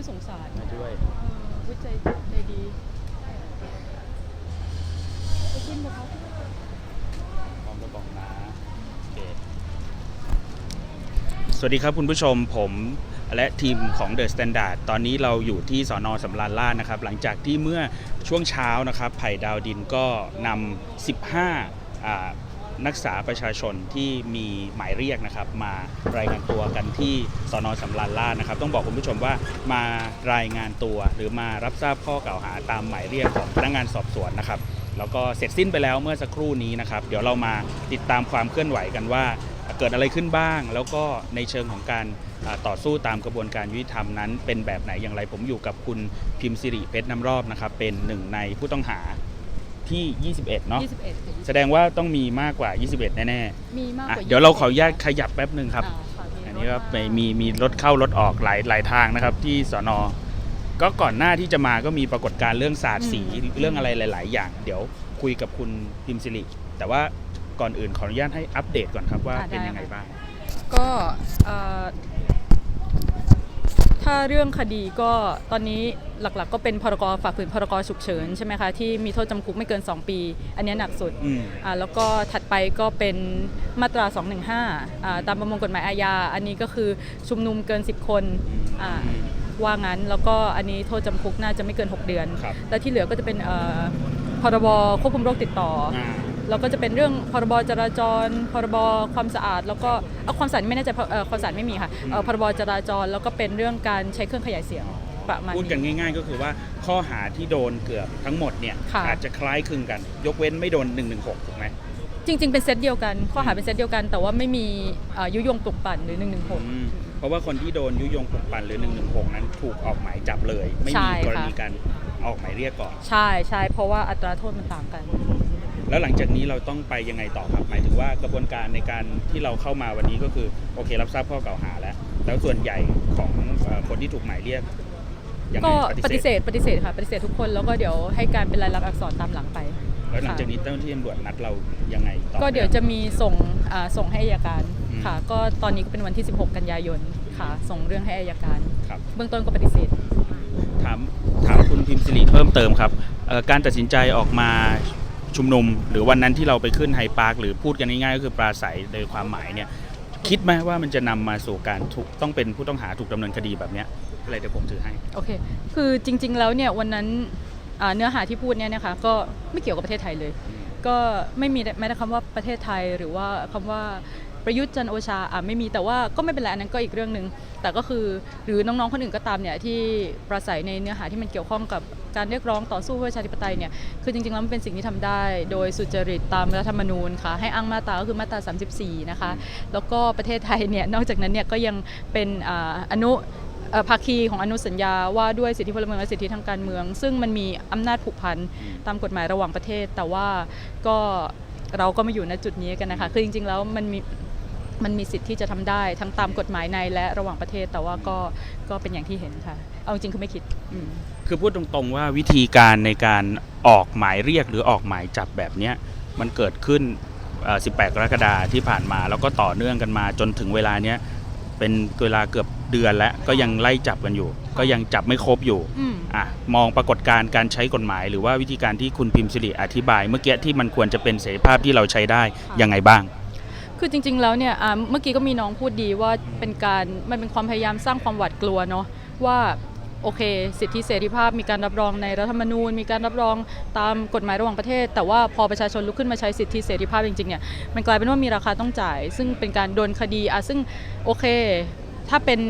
ผู้สงสารมาด้วยเออผู้ใจใจดีไปกินกับเขาพร้อมแล้วบอกนะโอเคสวัสดีครับคุณผู้ชมผมและทีมของ The Standard ตอนนี้เราอยู่ที่สอนอสำราญราชนะครับ หลังจากที่เมื่อช่วงเช้านะครับ ไผ่ดาวดินก็นำ15อ่า นักศึกษาประชาชนที่มีหมายเรียกนะครับ มารายงานตัวกันที่สอนอสำราญราชนะครับ ต้องบอกคุณผู้ชมว่ามารายงานตัวหรือมารับทราบข้อกล่าวหาตามหมายเรียกของพนักงานสอบสวนนะครับแล้วก็เสร็จสิ้นไปแล้วเมื่อสักครู่นี้นะครับ เดี๋ยวเรามาติดตามความเคลื่อนไหวกันว่าเกิดอะไรขึ้นบ้าง แล้วก็ในเชิงของการต่อสู้ตามกระบวนการยุติธรรมนั้น เป็นแบบไหนอย่างไรผมอยู่กับคุณพิมพ์สิริเพชรน้ำรอบนะครับ เป็นหนึ่งในผู้ต้องหา ที่ 21 เนาะยี่สิบเอ็ดแสดงว่าต้องมีมากกว่า 21 แน่มีมากๆอะกว่าเดี๋ยวเราขออนุญาตขยับแป๊บหนึ่งครับ อ่าค่ะมีอันนี้ก็รถไปมามีมีรถเข้ารถออกหลายหลายทางนะครับ ที่สอนอก็ก่อนหน้าที่จะมาก็มีปรากฏการณ์เรื่องสาดสีเรื่องอะไรหลาย ๆ อย่าง เดี๋ยวคุยกับคุณพิมพ์สิริแต่ว่าก่อนอื่นขออนุญาตให้อัปเดตก่อนครับว่าอะได้เป็นยังไงค่ะบ้าง ก็เอ่อ ถ้าเรื่องคดีก็ตอนนี้หลักๆ ก็เป็นพรกฝ่าฝืนพรกฉุกเฉินใช่ไหมคะที่มีโทษจำคุกไม่เกิน 2 ปี อันนี้หนักสุดอืมอ่าแล้วก็ถัดไปก็เป็นมาตรา 215อ่าตามประมวลกฎหมายอาญาอันนี้ก็คือชุมนุมเกิน 10 คนอ่าว่างั้นแล้วก็อันนี้โทษจำคุกน่าจะไม่เกิน 6 เดือนครับและที่เหลือก็จะเป็นเอ่อพรบควบคุมโรคติดต่อออ่า แล้วก็จะเป็นเรื่องพรบจราจร พรบความสะอาด แล้วก็เอาความสะอาดไม่แน่ใจเพราะเอ่อความสะอาดไม่มีค่ะเอ่อพรบจราจร แล้วก็เป็นเรื่องการใช้เครื่องขยายเสียงประมาณพูดกันนี้ง่าย ๆ ก็คือว่าข้อหาที่โดนเกือบทั้งหมดเนี่ยค่ะ อาจจะคล้ายคลึงกัน ยกเว้นไม่โดน 116 ถูกไหม จริง ๆ เป็นเซตเดียวกัน ข้อหาเป็นเซตเดียวกัน แต่ว่าไม่มีเอ่อยุยงปลุกปั่นหรืออืม116เพราะว่าคนที่โดนยุยงปลุกปั่นหรือ 116 นั้นถูกออกหมายจับเลย ไม่ใช่มีกรค่ะณีการออกหมายเรียกก่อน ใช่ใช่เพราะว่าอัตราโทษมันต่างกัน แล้วหลังจากนี้เราต้องไปยังไงต่อครับ หมายถึงว่ากระบวนการในการที่เราเข้ามาวันนี้ก็คือโอเครับทราบข้อกล่าวหาแล้ว แล้วส่วนใหญ่ของเอ่อคนที่ถูกหมายเรียกยังไงก็ปฏิเสธปฏิเสธค่ะปฏิเสธทุกคนแล้วก็เดี๋ยวให้การเป็นลายลักษณ์อักษรตามหลังไป แล้วหลังจากนี้เจ้าหน้าที่ตำรวจนัดเรายังไงต่อก็เดี๋ยวจะมีส่งอ่าส่งให้อัยการอืมค่ะ ก็ตอนนี้ก็เป็นวันที่ 16 กันยายนค่ะ ส่งเรื่องให้อัยการครับเบื้องต้นก็ปฏิเสธถามถามคุณพิมพ์สิริเพิ่มเติมครับเอ่อการตัดสินใจออกมา ชุมนุม หรือวันนั้นที่เราไปขึ้นไฮพาร์คหรือพูดกันง่ายๆก็คือปราศัยโดยความหมายเนี่ยคิดไหมว่ามันจะนำมาสู่การถูกต้องเป็นผู้ต้องหาถูกดำเนินคดีแบบเนี้ยอะไรเดี๋ยวผมถือให้โอเค คือจริง ๆ แล้วเนี่ยวันนั้นอ่าเนื้อหาที่พูดเนี่ยนะคะก็ไม่เกี่ยวกับประเทศไทยเลย ก็ไม่มีแม้แต่คำว่าประเทศไทยหรือว่าคำว่า ประยุทธ์จันโอชาอะไม่มีแต่ว่าก็ไม่เป็นไรอันนั้นก็อีกเรื่องหนึ่งแต่ก็คือหรือน้องๆคนอื่นก็ตามเนี่ยที่ปราศัยในเนื้อหาที่มันเกี่ยวข้องกับการเรียกร้องต่อสู้เพื่อประชาธิปไตยเนี่ยคือจริงๆแล้วมันเป็นสิ่งที่ทำได้ โดยสุจริตตามรัฐธรรมนูญค่ะให้อ้างมาตราก็คือมาตรา 34 นะคะ แล้วก็ประเทศไทยเนี่ยนอกจากนั้นเนี่ยก็ยังเป็นอนุภาคีของอนุสัญญาว่าด้วยสิทธิพลเมืองและสิทธิทางการเมือง ซึ่งมันมีอำนาจผูกพันตามกฎหมายระหว่างประเทศ แต่ว่าก็เราก็มาอยู่ณจุดนี้กันนะคะ คือจริงๆแล้วมันมี มันมีสิทธิ์ที่จะทำได้ทั้งตามกฎหมายในและระหว่างประเทศ แต่ว่าก็ก็เป็นอย่างที่เห็นค่ะ เอาจริงๆคือไม่คิดอืมคือพูดตรงๆว่าวิธีการในการออกหมายเรียกหรือออกหมายจับแบบเนี้ยมันเกิดขึ้นเอ่อ18 กรกฎาคมที่ผ่านมา แล้วก็ต่อเนื่องกันมาจนถึงเวลาเนี้ยเป็นเวลาเกือบเดือนแล้วก็ยังไล่จับกันอยู่ ก็ยังจับไม่ครบอยู่อืมอะมองปรากฏการณ์การใช้กฎหมาย หรือว่าวิธีการที่คุณพิมพ์สิริอธิบาย เมื่อกี้ที่มันควรจะเป็นเสรีภาพที่เราใช้ได้ยังไงบ้าง คือจริง ๆ แล้วเนี่ยอ่าเมื่อกี้ก็มีน้องพูดดีว่าเป็นการมันเป็นความพยายามสร้างความหวาดกลัวเนาะว่าโอเค สิทธิเสรีภาพมีการรับรองในรัฐธรรมนูญ มีการรับรองตามกฎหมายระหว่างประเทศ แต่ว่าพอประชาชนลุกขึ้นมาใช้สิทธิเสรีภาพจริงๆเนี่ยมันกลายเป็นว่ามีราคาต้องจ่าย ซึ่งเป็นการโดนคดีอะซึ่งโอเค ถ้าเป็น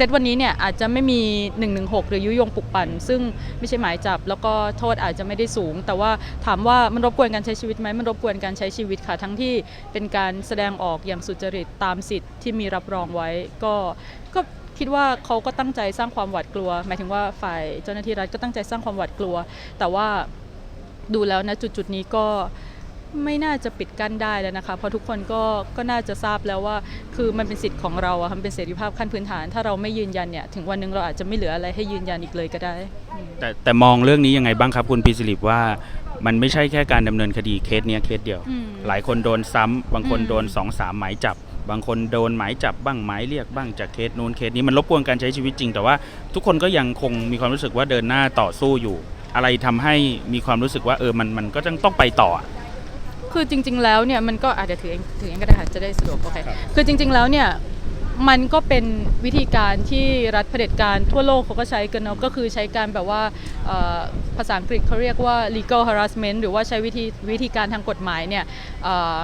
เซตวันนี้เนี่ยอาจจะไม่มี 116 หรือยุยงปลุกปั่น ซึ่งไม่ใช่หมายจับ แล้วก็โทษอาจจะไม่ได้สูง แต่ว่าถามว่ามันรบกวนการใช้ชีวิตไหมมันรบกวนการใช้ชีวิตค่ะ ทั้งที่เป็นการแสดงออกอย่างสุจริตตามสิทธิ์ที่มีรับรองไว้ ก็ก็คิดว่าเขาก็ตั้งใจสร้างความหวาดกลัว หมายถึงว่าฝ่ายเจ้าหน้าที่รัฐก็ตั้งใจสร้างความหวาดกลัว แต่ว่าดูแล้วนะจุดจุดๆนี้ก็ ไม่น่าจะปิดกั้นได้แล้วนะคะ เพราะทุกคนก็ก็น่าจะทราบแล้วว่า คือมันเป็นสิทธิ์ของเราอะค่ะมันเป็นเสรีภาพขั้นพื้นฐาน ถ้าเราไม่ยืนยันเนี่ยถึงวันหนึ่งเราอาจจะไม่เหลืออะไรให้ยืนยันอีกเลยก็ได้ แต่แต่มองเรื่องนี้ยังไงบ้างครับคุณพิมพ์สิริว่ามันไม่ใช่แค่การดำเนินคดีเคสเนี้ยเคสเดียว อืมหลายคนโดนซ้ำบางคนอืม โดนสองสามหมายจับ บางคนโดนหมายจับบ้างหมายเรียกบ้างจากเคสนู้นเคสนี้มันรบกวนการใช้ชีวิตจริง แต่ว่าทุกคนก็ยังคงมีความรู้สึกว่าเดินหน้าต่อสู้อยู่ อะไรทำให้มีความรู้สึกว่าเออมันมันก็ต้องต้องไปต่ออะ คือจริง ๆ แล้วเนี่ยมันก็อาจจะถือเองถือเองก็ได้ค่ะจะได้สะดวกโอเคครับคือจริง ๆ แล้วเนี่ยมันก็เป็นวิธีการที่รัฐเผด็จการทั่วโลกเขาก็ใช้กันเนาะก็คือใช้การแบบว่าเอ่อภาษาอังกฤษเขาเรียกว่า legal harassment หรือว่าใช้วิธีวิธีการทางกฎหมายเนี่ยเอ่อ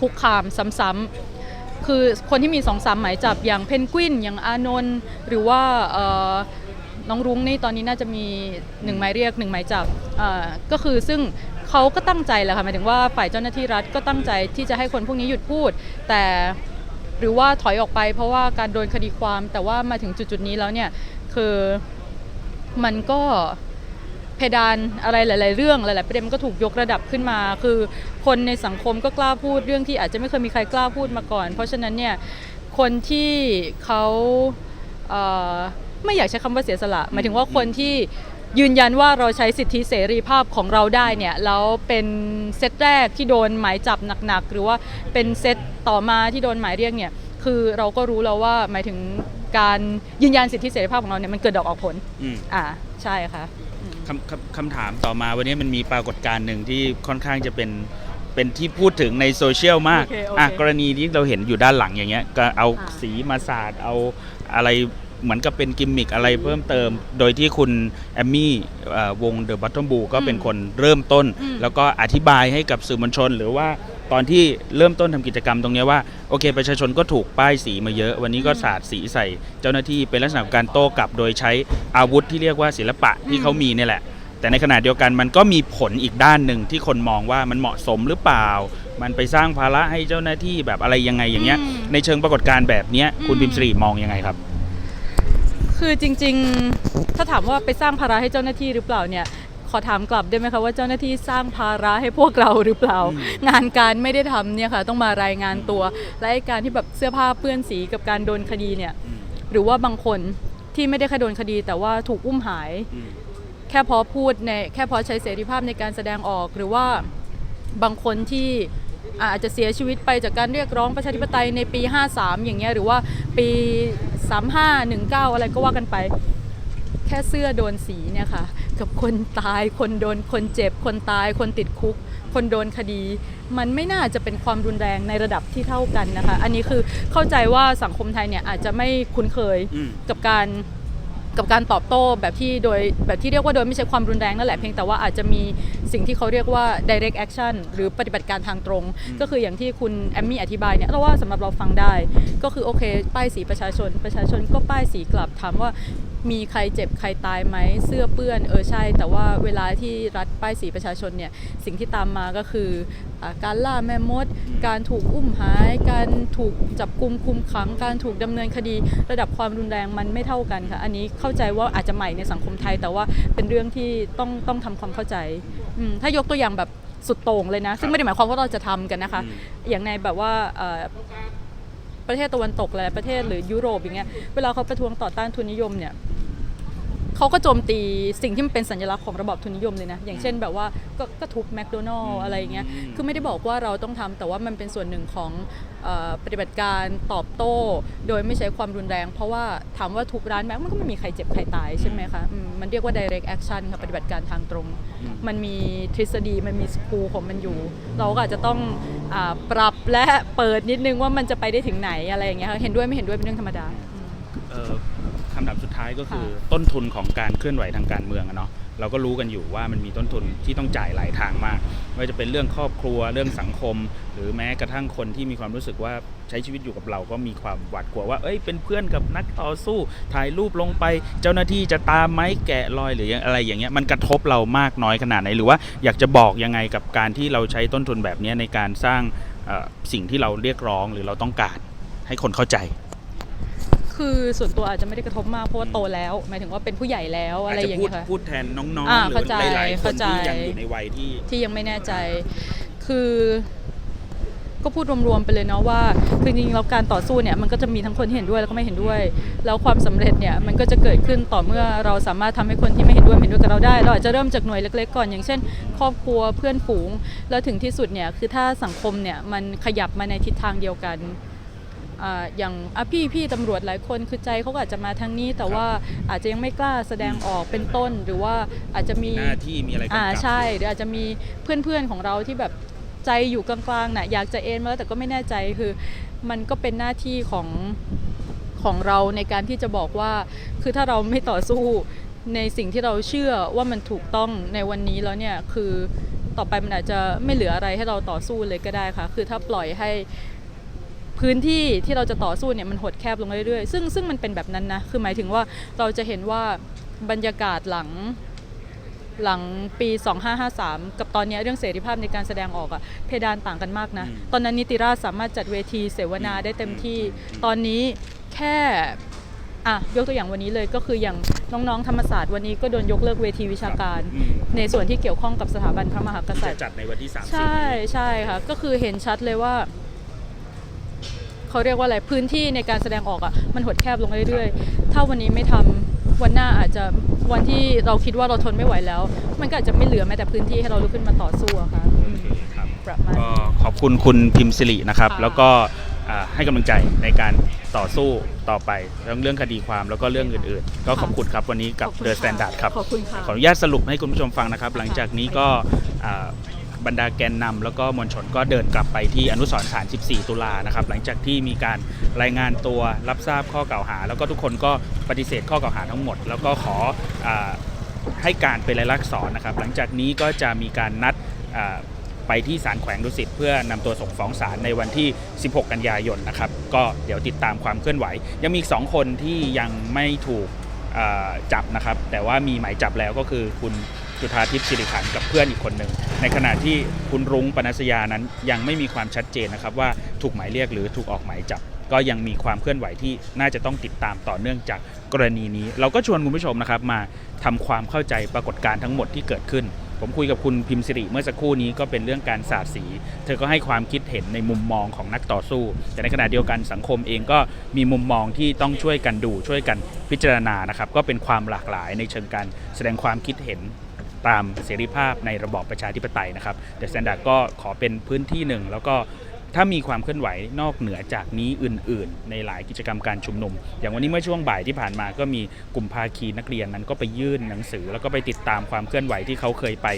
คุกคามซ้ำๆคือคนที่มีสองสามหมายจับอย่างเพนกวินอย่างอานนท์หรือว่าเอ่อน้องรุ้งนี่ตอนนี้น่าจะมีหนึ่งหมายเรียกหนึ่งหมายจับอ่าก็คือซึ่ง เขาก็ตั้งใจแหละค่ะหมายถึงว่าฝ่ายเจ้าหน้าที่รัฐก็ตั้งใจที่จะให้คนพวกนี้หยุดพูด แต่หรือว่าถอยออกไป เพราะว่าการโดนคดีความแต่ว่ามาถึงจุดๆนี้แล้วเนี่ยคือมันก็เพดานอะไรหลาย ๆ เรื่องหลาย ๆ ประเด็นมันก็ถูกยกระดับขึ้นมา คือคนในสังคมก็กล้าพูดเรื่องที่อาจจะไม่เคยมีใครกล้าพูดมาก่อน เพราะฉะนั้นเนี่ยคนที่เขาเไม่อยากใช้คำว่าเสียสละหมายถึงว่าคนที่ ยืนยันว่าเราใช้สิทธิเสรีภาพของเราได้เนี่ยแล้วเป็นเซตแรกที่โดนหมายจับหนักๆ หรือว่าเป็นเซตต่อมาที่โดนหมายเรียกเนี่ยคือเราก็รู้แล้วว่าหมายถึงการยืนยันสิทธิเสรีภาพของเราเนี่ยมันเกิดดอกออกผลอืม อ่าใช่ค่ะ คำคำคำถามต่อมาวันนี้มันมีปรากฏการณ์หนึ่งที่ค่อนข้างจะเป็นเป็นที่พูดถึงในโซเชียลมากโอเคโอเคอะกรณีที่เราเห็นอยู่ด้านหลังอย่างเงี้ยก็เอาอ่า สีมาสาดเอาอะไร เหมือนกับเป็นกิมมิกอะไรเพิ่มเติม โดยที่คุณแอมมี่เอ่อวงเดอะบัต t อ b บูก็เป็นคนเริ่มต้น อืม แล้วก็อธิบายให้กับสื่อมวลชน หรือว่าตอนที่เริ่มต้นทำกิจกรรมตรงเนี้ยว่าโอเค ประชาชนก็ถูกป้ายสีมาเยอะ วันนี้ก็สาดสีใส่ เจ้าหน้าที่เป็นลักษณะของการโต้กลับ โดยใช้อาวุธที่เรียกว่าศิลปะที่เขามีเนี่ยแหละ แต่ในขณะเดียวกันมันก็มีผลอีกด้านหนึ่งที่คนมองว่ามันเหมาะสมหรือเปล่า มันไปสร้างภาระให้เจ้าหน้าที่แบบอะไรยังไงอย่างเงี้ย อืม ในเชิงปรากฏการณ์แบบเนี้ยคุณอืมพิมพ์สิริมองยังไงครับ คือจริงๆ ถ้าถามว่าไปสร้างภาระให้เจ้าหน้าที่หรือเปล่าเนี่ยขอถามกลับได้ไหมคะว่าเจ้าหน้าที่สร้างภาระให้พวกเราหรือเปล่าอืมงานการไม่ได้ทำเนี่ยค่ะต้องมารายงานตัวและไอ้การที่แบบเสื้อผ้าเปื้อนสีกับการโดนคดีเนี่ยหรือว่าบางคนที่ไม่ได้แค่โดนคดี แต่ว่าถูกอุ้มหาย แค่เพอพูดในแค่เพอใช้เสรีภาพในการแสดงออกหรือว่าบางคนที่ อาจจะเสียชีวิตไปจากการเรียกร้องประชาธิปไตยในปี 53 อย่างเงี้ยหรือว่าปี 35 19 อะไรก็ว่ากันไป แค่เสื้อโดนสีเนี่ยค่ะกับคนตายคนโดนคนเจ็บ คนตายคนติดคุก คนโดนคดี มันไม่น่าจะเป็นความรุนแรงในระดับที่เท่ากันนะคะ อันนี้คือเข้าใจว่าสังคมไทยเนี่ยอาจจะไม่คุ้นเคยอืมกับการ กับการตอบโต้แบบที่โดยแบบที่เรียกว่าโดยไม่ใช้ความรุนแรงนั่นแหละเพียงแต่ว่าอาจจะมีสิ่งที่เขาเรียกว่า direct action หรือปฏิบัติการทางตรง ก็คืออย่างที่คุณแอมมี่อธิบายเนี่ยเราว่าสำหรับเราฟังได้ ก็คือโอเค ป้ายสีประชาชน ประชาชนก็ป้ายสีกลับถามว่า มีใครเจ็บใครตายไหมเสื้อเปื้อนเออใช่ แต่ว่าเวลาที่รัฐป้ายสีประชาชนเนี่ยสิ่งที่ตามมาก็คืออาการล่าแม่มด การถูกอุ้มหาย การถูกจับกุมคุมขัง การถูกดำเนินคดี ระดับความรุนแรงมันไม่เท่ากันค่ะ อันนี้เข้าใจว่าอาจจะใหม่ในสังคมไทย แต่ว่าเป็นเรื่องที่ต้องต้องทำความเข้าใจอืมถ้ายกตัวอย่างแบบสุดโต่งเลยนะ ซึ่งไม่ได้หมายความว่าเราจะทำกันนะคะอืมอย่างในแบบว่าเอ่อ ประเทศตะวันตกหลายประเทศหรือยุโรปอย่างเงี้ยเวลาเขาประท้วงต่อต้านทุนนิยมเนี่ย เขาก็โจมตีสิ่งที่มันเป็นสัญลักษณ์ของระบอบทุนนิยมเลยนะ อย่างเช่นแบบว่าก็ก็ทุบแมคโดนัลล์อะไรอย่างเงี้ยอืมคือไม่ได้บอกว่าเราต้องทำแต่ว่ามันเป็นส่วนหนึ่งของเออปฏิบัติการตอบโต้ โดยไม่ใช้ความรุนแรง เพราะว่าถามว่าทุบร้านแม็กมันก็ไม่มีใครเจ็บใครตายใช่ไหมคะอืมมันเรียกว่า direct action ค่ะปฏิบัติการทางตรงอืมมันมีทฤษฎีมันมีสกูของมันอยู่ เราก็อาจจะต้องอาปรับและเปิดนิดนึงว่ามันจะไปได้ถึงไหนอะไรอย่างเงี้ยค่ะเห็นด้วยไม่เห็นด้วยเป็นเรื่องธรรมดาอืมเอ่อ คำถามสุดท้ายก็คือค่ะต้นทุนของการเคลื่อนไหวทางการเมืองอะเนาะเราก็รู้กันอยู่ว่ามันมีต้นทุนที่ต้องจ่ายหลายทางมากไม่ว่าจะเป็นเรื่องครอบครัวเรื่องสังคม หรือแม้กระทั่งคนที่มีความรู้สึกว่าใช้ชีวิตอยู่กับเราก็มีความหวาดกลัวว่าเอ้ยเป็นเพื่อนกับนักต่อสู้ ถ่ายรูปลงไป เจ้าหน้าที่จะตามไหมแกะรอยหรือยังอะไรอย่างเงี้ยมันกระทบเรามากน้อยขนาดไหนหรือว่าอยากจะบอกยังไงกับการที่เราใช้ต้นทุนแบบเนี้ยในการสร้างเอ่อสิ่งที่เราเรียกร้องหรือเราต้องการให้คนเข้าใจ คือส่วนตัวอาจจะไม่ได้กระทบมากเพราะว่าโตแล้ว หมายถึงว่าเป็นผู้ใหญ่แล้วอะไรอย่างพูดเงี้ยค่ะพูดแทนน้องอ่าๆหรืเข้าอใจหลายๆคนเข้าใจที่ยังอยู่ในวัยที่ที่ยังไม่แน่ใจ คือก็พูดรวมๆไปเลยเนาะว่าคือจริงๆแล้วการต่อสู้เนี่ยมันก็จะมีทั้งคนที่เห็นด้วยแล้วก็ไม่เห็นด้วย แล้วความสำเร็จเนี่ยมันก็จะเกิดขึ้นต่อเมื่อเราสามารถทำให้คนที่ไม่เห็นด้วยเห็นด้วยกับเราได้ เราอาจจะเริ่มจากหน่วยเล็กๆก่อน อย่างเช่น ครอบครัวเพื่อนฝูง แล้วถึงที่สุดเนี่ยคือถ้าสังคมเนี่ยมันขยับมาในทิศทางเดียวกัน อ่าอย่างอะพี่พี่ตำรวจหลายคนคือใจเขาก็อาจจะมาทางนี้ แต่ว่าอาจจะยังไม่กล้าแสดงออกเป็นต้น หรือว่าอาจจะมีหน้าที่มีอะไรกำกับอ่าใช่หรืออาจจะมีเพื่อนๆของเราที่แบบใจอยู่กลางๆน่ะอยากจะเอ็นมาแล้วแต่ก็ไม่แน่ใจคือมันก็เป็นหน้าที่ของของเราในการที่จะบอกว่า คือถ้าเราไม่ต่อสู้ในสิ่งที่เราเชื่อว่ามันถูกต้องในวันนี้แล้วเนี่ยคือต่อไปมันอาจจะไม่เหลืออะไรให้เราต่อสู้เลยก็ได้ค่ะ คือถ้าปล่อยให้ พื้นที่ที่เราจะต่อสู้เนี่ยมันหดแคบลงเรื่อยๆ ซึ่งซึ่งมันเป็นแบบนั้นนะ คือหมายถึงว่าเราจะเห็นว่าบรรยากาศหลังหลังปี 2553 กับตอนเนี้ยเรื่องเสรีภาพในการแสดงออกอะเพดานต่างกันมากนะอืมตอนนั้นนิติราษฎร์สามารถจัดเวทีเสวนาได้เต็มที่อืมตอนนี้แค่อะยกตัวอย่างวันนี้เลยก็คืออย่างน้องๆธรรมศาสตร์วันนี้ก็โดนยกเลิกเวทีวิชาการอืมในส่วนที่เกี่ยวข้องกับสถาบันพระมหากษัตจะริย์จัดในวันที่30ใช่ใช่ค่ะก็คือเห็นชัดเลยว่า เขาเรียกว่าอะไรพื้นที่ในการแสดงออกอะ่ะมันหดแคบลงเรื่อยๆ ถ้าวันนี้ไม่ทำวันหน้าอาจจะวันที่เราคิดว่าเราทนไม่ไหวแล้ว มันก็อาจจะไม่เหลือแม้แต่พื้นที่ให้เราลุกขึ้นมาต่อสู้อะค่ะโอเคครับประมาณก็ขอบคุณคุณพิมพ์สิรินะครับค่ะแล้วก็อ่าให้กำลังใจในการต่อสู้ต่อไปทั้งเรื่องคดีความแล้วก็เรื่องอื่นๆ ก็ขอบคุณครับวันนี้กับขอบคุณ The ค่ะ Standard ครับขอบคุณค่ะขออนุญาตสรุปให้คุณผู้ชมฟังนะครับ หลังจากนี้ก็อ่า บรรดาแกนนำแล้วก็มวลชนก็เดินกลับไปที่อนุสรณ์สาน14 ตุลานะครับหลังจากที่มีการรายงานตัวรับทราบข้อกล่าวหา แล้วก็ทุกคนก็ปฏิเสธข้อกล่าวหาทั้งหมด แล้วก็ขออให้การเป็นลายลักษณ์อักษรนะครับ หลังจากนี้ก็จะมีการนัดไปที่ศาลแขวงดุสิตเพื่อนำตัวส่งฟ้องศาลในวันที่ 16 กันยายนนะครับ ก็เดี๋ยวติดตามความเคลื่อนไหว ยังมีอีก 2 คนที่ยังไม่ถูกจับนะครับ แต่ว่ามีหมายจับแล้วก็คือคุณ จุธาทิพย์สิริขันกับเพื่อนอีกคนหนึ่ง ในขณะที่คุณรุ้งปนัสยานั้นยังไม่มีความชัดเจนนะครับว่าถูกหมายเรียกหรือถูกออกหมายจับ ก็ยังมีความเคลื่อนไหวที่น่าจะต้องติดตามต่อเนื่องจากกรณีนี้ เราก็ชวนคุณผู้ชมนะครับมาทำความเข้าใจปรากฏการณ์ทั้งหมดที่เกิดขึ้นผมคุยกับคุณพิมพ์สิริเมื่อสักครู่นี้ก็เป็นเรื่องการสาดสี เธอก็ให้ความคิดเห็นในมุมมองของนักต่อสู้ แต่ในขณะเดียวกันสังคมเองก็มีมุมมองที่ต้องช่วยกันดูช่วยกันพิจารณานะครับ ก็เป็นความหลากหลายในเชิงการแสดงความคิดเห็น ตามเสรีภาพในระบอบประชาธิปไตยนะครับแต่สแตนดาร์ดก็ขอเป็นพื้นที่หนึ่ง แล้วก็ถ้ามีความเคลื่อนไหวนอกเหนือจากนี้อื่น ๆ ในหลายกิจกรรมการชุมนุม อย่างวันนี้เมื่อช่วงบ่ายที่ผ่านมาก็มีกลุ่มภาคีนักเรียนนั้นก็ไปยื่นหนังสือ แล้วก็ไปติดตามความเคลื่อนไหวที่เขาเคยไป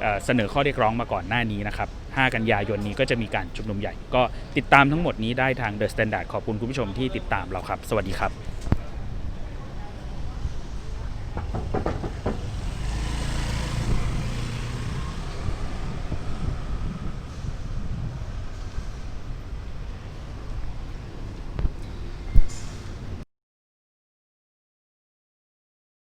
เอ่อเสนอข้อเรียกร้องมาก่อนหน้านี้นะครับ 5 กันยายนนี้ก็จะมีการชุมนุมใหญ่ ก็ติดตามทั้งหมดนี้ได้ทาง The Standard ขอบคุณคุณผู้ชมที่ติดตามเราครับ สวัสดีครับ